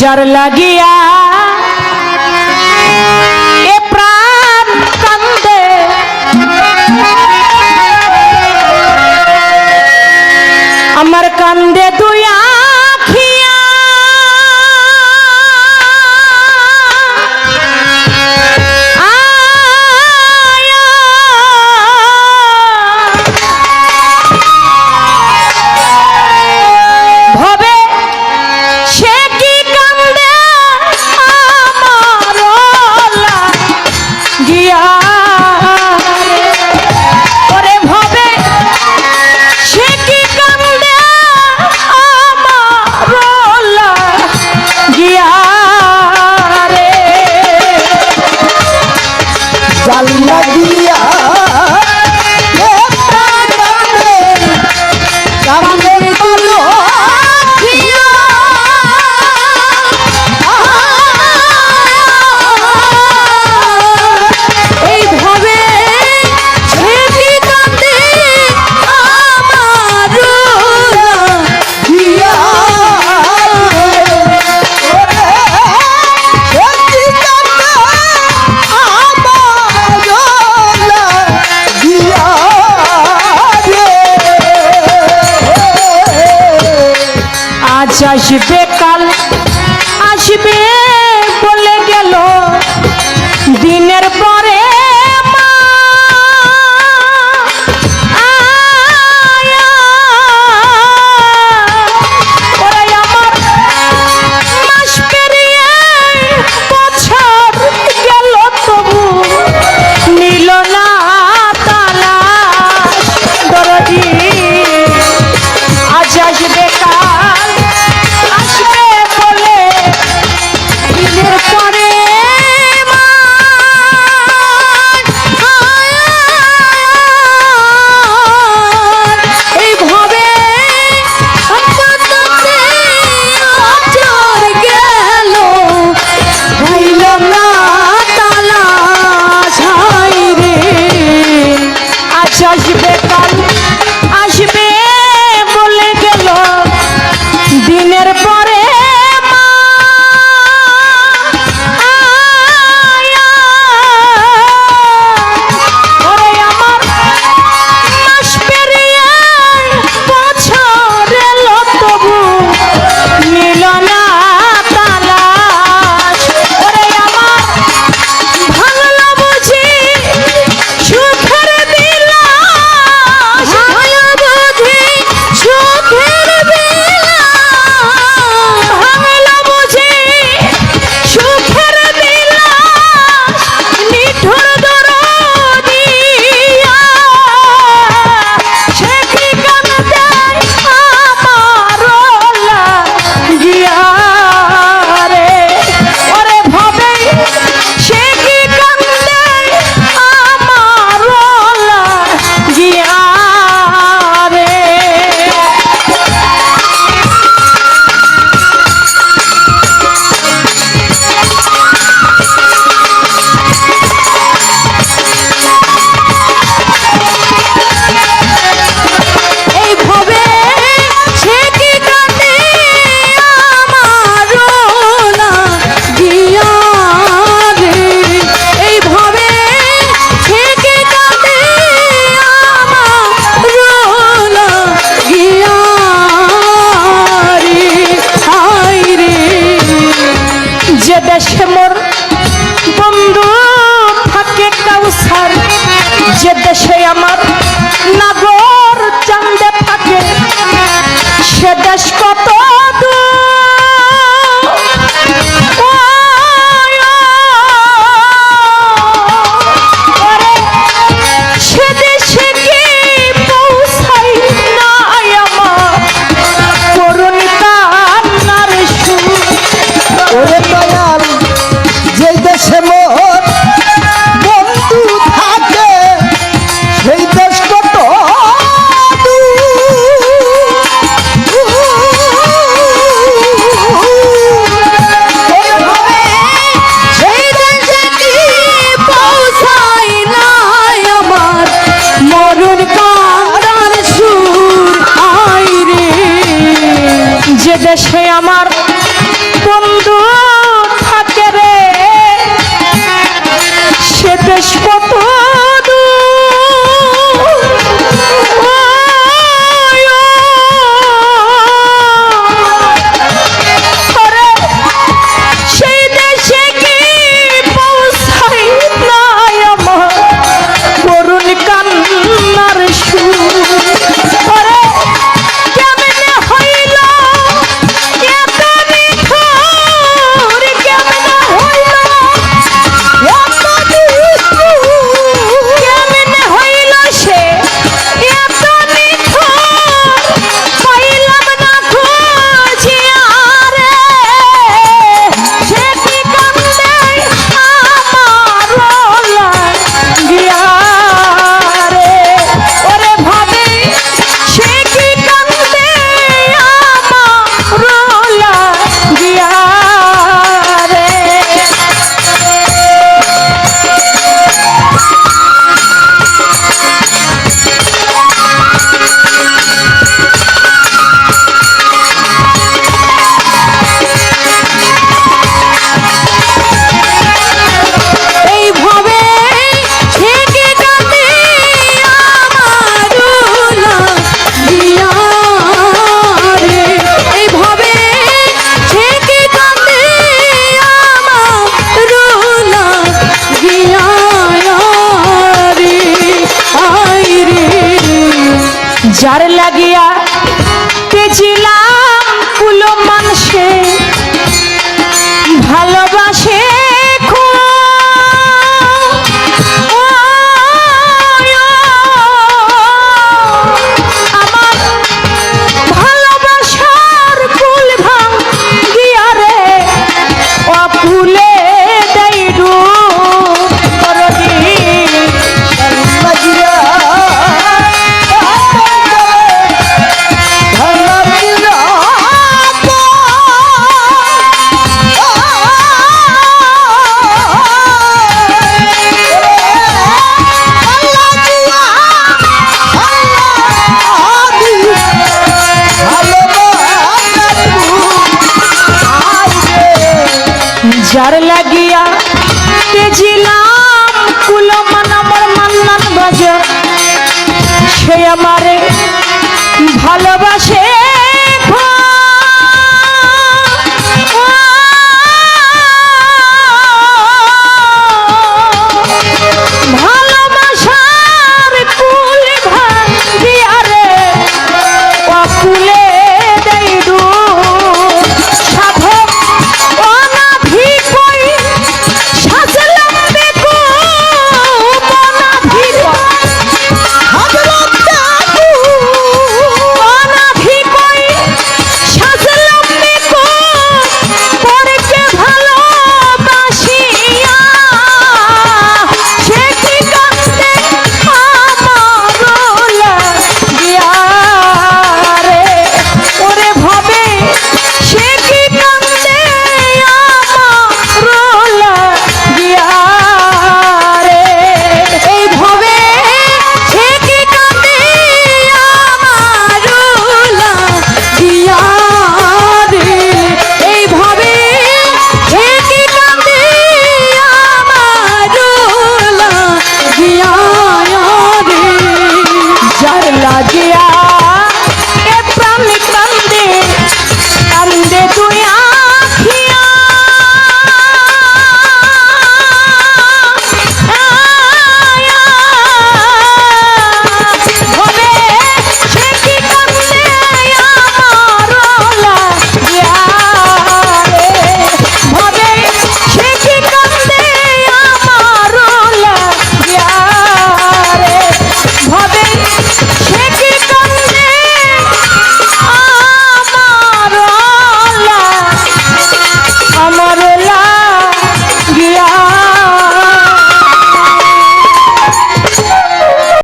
যার লাগিয়া এ প্রাণ কান্দে। আমার কান্দে দুয়া আজ আসবে কাল আসবে বলে গেল। দিনের পরে judge you, baby. kamar. जर लगिया तेजिला যার লাগিয়া তেজিলাম কুলমান আমার মান্নান বাজার সে আমারে ভালোবাসে।